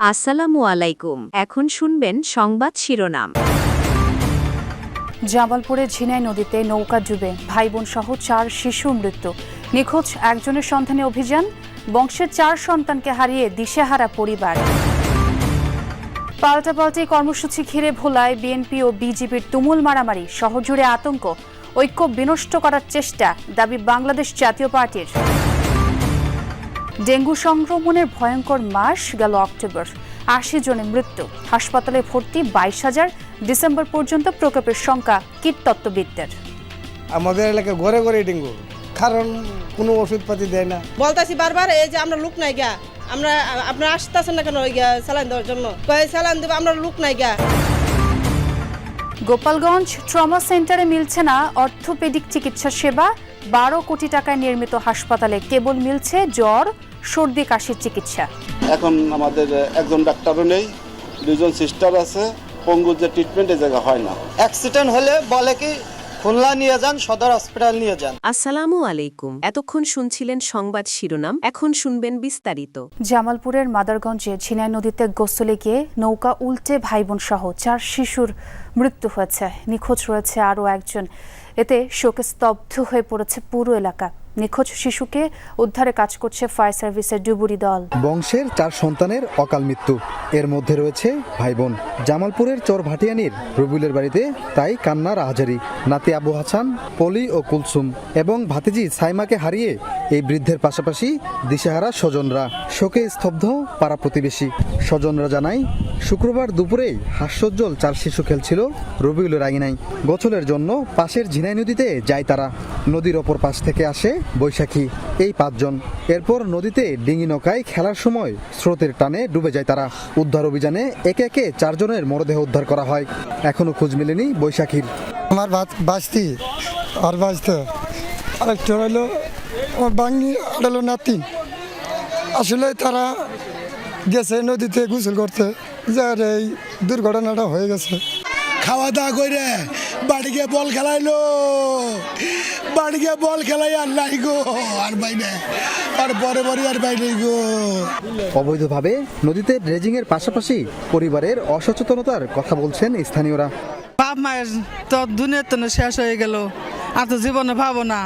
আসসালামু আলাইকুম। এখন শুনবেন সংবাদ শিরোনাম। জামালপুরে ঝিনাই নদীতে নৌকা ডুবে ভাই বোন সহ চার শিশু মৃত্যু। নিখোঁজ একজনের সন্ধানে অভিযান, বংশের চার সন্তানকে হারিয়ে দিশেহারা পরিবার। পাল্টাপাল্টি কর্মসূচি ঘিরে ভোলায় বিএনপি ও বিজেপির তুমুল মারামারি, শহরজুড়ে আতঙ্ক, ঐক্য বিনষ্ট করার চেষ্টা, দাবি বাংলাদেশ জাতীয় পার্টির। ডেঙ্গু সংক্রমণের ভয়ঙ্কর মাস গেল অক্টোবর। আশি জনের মৃত্যু। হাসপাতালে ভর্তি বাইশ হাজার। ডিসেম্বর পর্যন্ত প্রকোপের সংখ্যা কীটতত্ত্ববিদদের। আমাদের এলাকায় ঘরে ঘরে ডেঙ্গু। কারণ কোনো ওষুধপাতি দেয় না। বলতাছি বারবার এই যে আমরা লুক নাই গা। আমরা আপনারা আসতেছেন না কেন ওই গা স্যালাইন দেওয়ার জন্য? স্যালাইন দেবো আমরা লুক নাই গা। গোপালগঞ্জ ট্রমা সেন্টারে মিলছে না অর্থোপেডিক চিকিৎসা সেবা। বারো কোটি টাকায় নির্মিত হাসপাতালে কেবল মিলছে জ্বর সর্দি কাশির চিকিৎসা। এখন আমাদের একজন ডাক্তারও নেই দুজন সিস্টার আছে। পঙ্গুর যে ট্রিটমেন্ট এই জায়গা হয় না। অ্যাক্সিডেন্ট হলে বলে কি খুলনা নিয়ে যান সদর হসপিটাল নিয়ে যান। আসসালামু আলাইকুম। এতক্ষণ শুনছিলেন সংবাদ শিরোনাম এখন শুনবেন বিস্তারিত। জামালপুরের মাদারগঞ্জে ঝিনাই নদীতে গোসলে গিয়ে নৌকা উল্টে ভাইবোন সহ চার শিশুর মৃত্যু হয়েছে। নিখোঁজ রয়েছে আরও একজন। এতে শোকে স্তব্ধ হয়ে পড়েছে পুরো এলাকা। নিখোঁজ শিশুকে উদ্ধারে কাজ করছে ফায়ার সার্ভিসের ডুবুরি দল। বংশের চার সন্তানের অকাল মৃত্যু। এর মধ্যে রয়েছে ভাই বোন জামালপুরের চর ভাটিয়ানির রবিউলের বাড়িতে, তাই কান্নার আহাজারি। নাতি আবু হাসান, পলি ও কুলসুম এবং ভাতিজি সাইমাকে হারিয়ে এই বৃদ্ধের পাশাপাশি দিশেহারা স্বজনরা। শোকে স্তব্ধ পাড়া প্রতিবেশী। স্বজনরা জানায় শুক্রবার দুপুরেই হাস্যোজ্জ্বল চার শিশু খেলছিল, রবিউলের আঙিনায় গোছলের জন্য পাশের ঝিনাই নদীতে যায় তারা। নদীর ওপর পাশ থেকে আসে বৈশাখী, এই পাঁচজন। এরপর নদীতে ডিঙি নৌকায় খেলার সময় স্রোতের টানে ডুবে যায় তারা। উদ্ধার অভিযানে একে একে চারজনের মরদেহ উদ্ধার করা হয়। এখনও খোঁজ মেলেনি বৈশাখীর। আমার বাঁচতি, আর বাঁচতে। আরেকটা হলো, আমার বাঙি নাতি। আসলে তারা গেছে নদীতে গোসল করতে। যার এই দুর্ঘটনাটা হয়ে গেছে। খাওয়া দাওয়া করে বাড়ি গিয়ে বল খেলাইলো। বাড়ি গিয়ে বল খেলাই আর নাই গো আর বাইরে আর পরে পরে আর বাইরে গো। অবৈধভাবে নদীতে ড্রেজিংয়ের পাশাপাশি পরিবারের অসচেতনতার কথা বলছেন স্থানীয়রা। বাপ মায়ের তো দুনিয়ার তো শেষ হয়ে গেল আর তো জীবনে ভাবো না।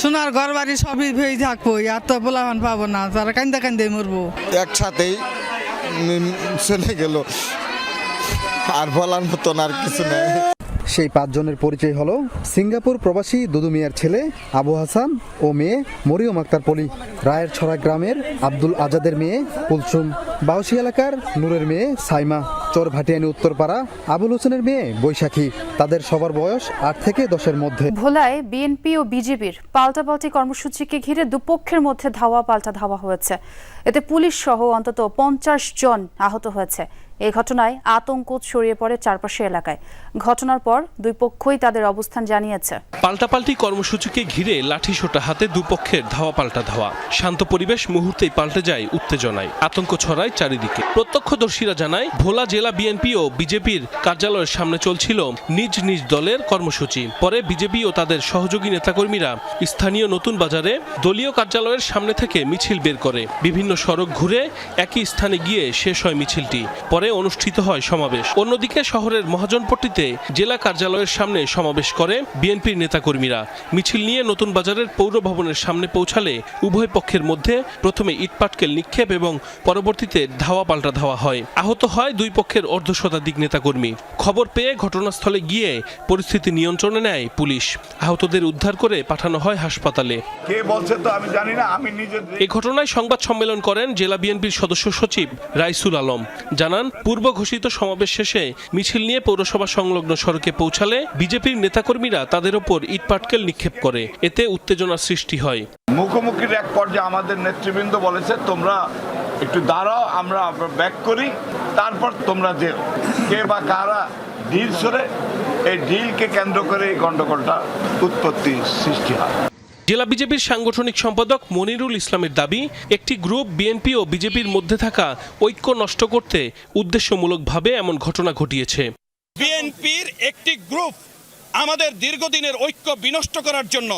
সোনার ঘর বাড়ি সবই ভেয়ে থাকব আর তো পোলাহান পাবো না তারা কান্দা কান্দে মরবো। একসাথেই চলে গেল। আর বলার মতন আর কিছু নেই। সেই পাঁচজনের পরিচয় হলো সিঙ্গাপুর প্রবাসী দুদু মিয়ার ছেলে আবু হাসান ও মেয়ে মরিয়ম আক্তার পলি। রায়ের ছড়া গ্রামের আব্দুল আজাদের মেয়ে কুলসুম। বাউসি এলাকার নূরের মেয়ে সাইমা। চর ভাটিয়ানি উত্তরপাড়া, আবুল হোসেনের মেয়ে বৈশাখী। তাদের সবার বয়স আট থেকে দশের মধ্যে। ভোলায় বিএনপি ও বিজেপির পাল্টাপাল্টি কর্মসূচিকে ঘিরে দুপক্ষের মধ্যে ধাওয়া পাল্টা ধাওয়া হয়েছে। এতে পুলিশ সহ অন্তত পঞ্চাশ জন আহত হয়েছে। এই ঘটনায় আতঙ্ক ছড়িয়ে পড়ে চারপাশে এলাকায়। ঘটনার পর দুই পক্ষই তাদের অবস্থান জানিয়েছে। পাল্টাপাল্টি কর্মসূচিকে ঘিরে লাঠিসোঁটা হাতে দুপক্ষের ধাওয়া পাল্টা ধাওয়া। শান্ত পরিবেশ মুহূর্তেই পাল্টে যায় উত্তেজনায়। আতঙ্ক ছড়ায় চারিদিকে। প্রত্যক্ষদর্শীরা জানায়, ভোলা জেলা বিএনপি ও বিজেপির কার্যালয়ের সামনে চলছিল নিজ নিজ দলের কর্মসূচি। পরে বিজেপি ও তাদের সহযোগী নেতাকর্মীরা স্থানীয় নতুন বাজারে দলীয় কার্যালয়ের সামনে থেকে মিছিল বের করে। বিভিন্ন সড়ক ঘুরে একই স্থানে গিয়ে শেষ হয় মিছিলটি। পরে অনুষ্ঠিত হয় সমাবেশ। অন্যদিকে শহরের মহাজনপট্টিতে জেলা কার্যালয়ের সামনে সমাবেশ করে বিএনপির নেতাকর্মীরা। মিছিল নিয়ে নতুন বাজারের পৌর ভবনের সামনে পৌঁছালে উভয় পক্ষের মধ্যে প্রথমে ইটপাটকেল নিক্ষেপ এবং পরবর্তীতে ধাওয়া পাল্টা ধাওয়া হয়। আহত হয় দুই পক্ষের অর্ধ শতাধিক নেতাকর্মী। খবর পেয়ে ঘটনাস্থলে গিয়ে পরিস্থিতি নিয়ন্ত্রণে নেয় পুলিশ। আহতদের উদ্ধার করে পাঠানো হয় হাসপাতালে। কে বলছে তো আমি জানি না আমি নিজে এ ঘটনায় সংবাদ সম্মেলন করেন জেলা বিএনপির সদস্য সচিব রাইসুল আলম। জানান পূর্ব ঘোষিত সমাবেশ শেষে মিছিল নিয়ে পৌরসভা সংলগ্ন সড়কে পৌঁছালে বিজেপির নেতাকর্মীরা তাদের ওপর ইটপাটকেল নিক্ষেপ করে। এতে উত্তেজনার সৃষ্টি হয়। মুখোমুখির এক পর্যায়ে আমাদের নেতৃবৃন্দ বলেছে, তোমরা একটু দাঁড়াও, আমরা ব্যাক করি, তারপর তোমরা যে কে বা কারা ডিল সরে, এই ডিলকে কেন্দ্র করে এই গন্ডগোলটা উৎপত্তি সৃষ্টি হয়। জেলা বিজেপির সাংগঠনিক সম্পাদক মনিরুল ইসলামের দাবি একটি গ্রুপ বিএনপি ও বিজেপির মধ্যে থাকা ঐক্য নষ্ট করতে উদ্দেশ্যমূলকভাবে এমন ঘটনা ঘটিয়েছে। বিএনপির একটি গ্রুপ আমাদের দীর্ঘদিনের ঐক্য বিনষ্ট করার জন্য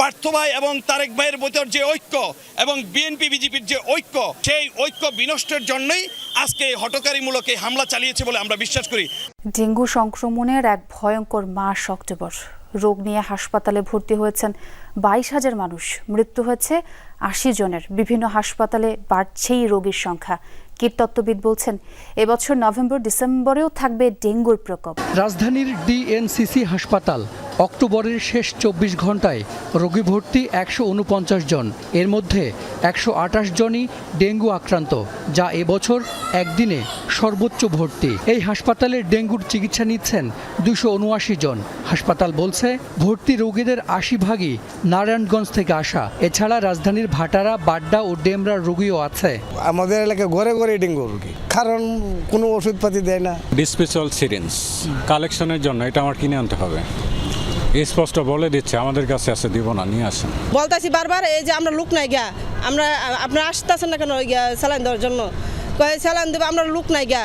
পার্থ ভাই এবং তারেক ভাইয়ের ভিতর যে ঐক্য এবং বিএনপি বিজেপির যে ঐক্য সেই ঐক্য বিনষ্টের জন্যই আজকে এই হটকারীমূলক এই হামলা চালিয়েছে বলে আমরা বিশ্বাস করি। ডেঙ্গু সংক্রমণের এক ভয়ঙ্কর মাস অক্টোবর। রোগ নিয়ে হাসপাতালে ভর্তি হয়েছেন বাইশ হাজার মানুষ। মৃত্যু হয়েছে আশি জনের। বিভিন্ন হাসপাতালে বাড়ছেই রোগীর সংখ্যা। কীটতত্ত্ববিদ বলছেন, এবছর নভেম্বর ডিসেম্বরেও থাকবে ডেঙ্গুর প্রকোপ। রাজধানীর ডিএনসিসি হাসপাতাল অক্টোবরের শেষ চব্বিশ ঘন্টায় রোগী ভর্তি একশো উনপঞ্চাশ জন। এর মধ্যে একশো আটাশ জনই ডেঙ্গু আক্রান্ত যা এবছর একদিনে সর্বোচ্চ ভর্তি। এই হাসপাতালে ডেঙ্গুর চিকিৎসা নিচ্ছেন দুশো উনআশি জন। হাসপাতাল বলছে ভর্তি রোগীদের আশি ভাগই নারায়ণগঞ্জ থেকে আসা। এছাড়া রাজধানীর ভাটারা বাড্ডা ও ডেমরার রোগীও আছে। আমাদের এলাকায় ঘরে ঘরে ডেঙ্গু রোগী। কারণ কোনো ওষুধপাতি দেয় না। ডিসপেসল সিরিঞ্জ কালেকশনের জন্য এটা আমার কিনে আনতে হবে। স্পষ্ট বলে দিচ্ছে আমাদের কাছে আছে দিব না নিয়ে আসেন। বলতাছি বারবার এই যে আমরা লোক নাই গা আমরা আপনারা আসতেছেন না কেন স্যালাইন দেওয়ার জন্য? কয়ে স্যালাইন দেবো আমরা লোক নাই গা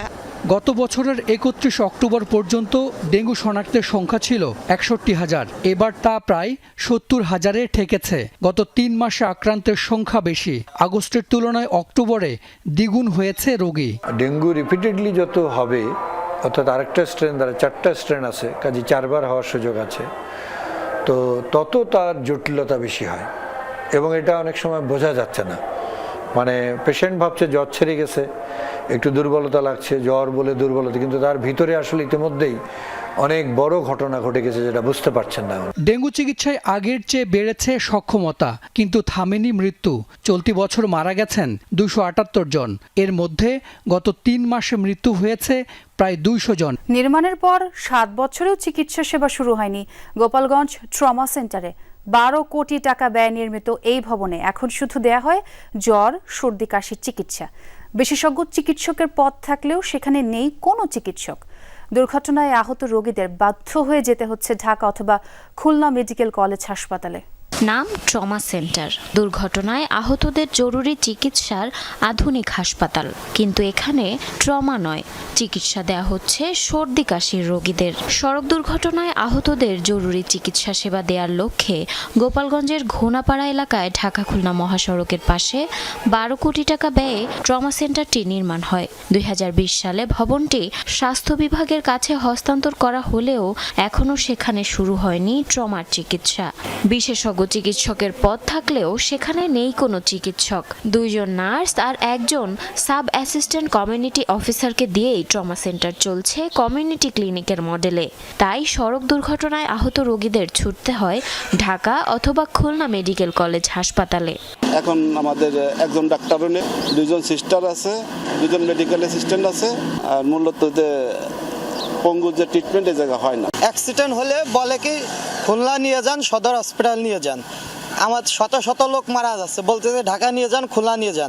গত বছরের একত্রিশ অক্টোবর পর্যন্ত ডেঙ্গু শনাক্তের সংখ্যা ছিল একষট্টি হাজার। এবার তা প্রায় সত্তর হাজারে ঠেকেছে। গত তিন মাসে আক্রান্তের সংখ্যা বেশি। আগস্টের তুলনায় অক্টোবরে দ্বিগুণ হয়েছে রোগী। ডেঙ্গু রিপিটেডলি যত হবে অর্থাৎ আরেকটা স্ট্রেন দ্বারা চারটা স্ট্রেন আছে, কাজে চারবার হওয়ার সুযোগ আছে। তো তত তার জটিলতা বেশি হয়। এবং এটা অনেক সময় বোঝা যাচ্ছে না। মানে পেশেন্ট ভাবছে জ্বর ছেড়ে গেছে, একটু দুর্বলতা লাগছে, জ্বর বলে দুর্বলতা, কিন্তু তার ভিতরে আসলে ইতিমধ্যেই অনেক বড় ঘটনা ঘটে গেছে যেটা বুঝতে পারছেন না ডেঙ্গু চিকিৎসায় আগের চেয়ে বেড়েছে সক্ষমতা কিন্তু থামেনি মৃত্যু। চলতি বছর মারা গেছেন দুশো আটাত্তর জন। এর মধ্যে গত তিন মাসে মৃত্যু হয়েছে প্রায় দুইশো জন। নির্মাণের পর সাত বছরেও চিকিৎসা সেবা শুরু হয়নি। গোপালগঞ্জ ট্রমা সেন্টারে বারো কোটি টাকা ব্যয় নির্মিত এই ভবনে এখন শুধু দেয়া হয় জ্বর সর্দি কাশির চিকিৎসা। বিশেষজ্ঞ চিকিৎসকের পদ থাকলেও সেখানে নেই কোনো চিকিৎসক। দুর্ঘটনায় আহত রোগীদের বাধ্য হয়ে যেতে হচ্ছে ঢাকা অথবা খুলনা মেডিকেল কলেজ হাসপাতালে। নাম ট্রমা সেন্টার। দুর্ঘটনায় আহতদের জরুরি চিকিৎসার আধুনিক হাসপাতাল। কিন্তু এখানে ট্রমা নয়, চিকিৎসা দেয়া হচ্ছে সর্দি কাশির রোগীদের। সড়ক দুর্ঘটনায় আহতদের জরুরি চিকিৎসা সেবা দেওয়ার লক্ষ্যে গোপালগঞ্জের ঘোনাপাড়া এলাকায় ঢাকা খুলনা মহাসড়কের পাশে বারো কোটি টাকা ব্যয়ে ট্রমা সেন্টারটি নির্মাণ হয়। দুই হাজার বিশ সালে ভবনটি স্বাস্থ্য বিভাগের কাছে হস্তান্তর করা হলেও এখনও সেখানে শুরু হয়নি ট্রমার চিকিৎসা। বিশেষজ্ঞ চিকিৎসকের পদ থাকলেও সেখানে নেই কোনো চিকিৎসক। দুইজন নার্স আর একজন সাব অ্যাসিস্ট্যান্ট কমিউনিটি অফিসারকে দিয়েই ট্রমা সেন্টার চলছে কমিউনিটি ক্লিনিকের মডেলে। তাই সড়ক দুর্ঘটনায় আহত রোগীদের ছুটতে হয় ঢাকা অথবা খুলনা মেডিকেল কলেজ হাসপাতালে। এখন আমাদের একজন ডাক্তারও নেই দুজন সিস্টার আছে দুজন মেডিকেল অ্যাসিস্ট্যান্ট আছে আর মূলত যে পঙ্গুর যে ট্রিটমেন্ট এই জায়গা হয় না। অ্যাক্সিডেন্ট হলে বলে কি খুলনা নিয়ে যান, সদর হসপিটাল নিয়ে যান। আমার শত শত লোক মারা যাচ্ছে। বলতে ঢাকা নিয়ে যান, খুলনা নিয়ে যান।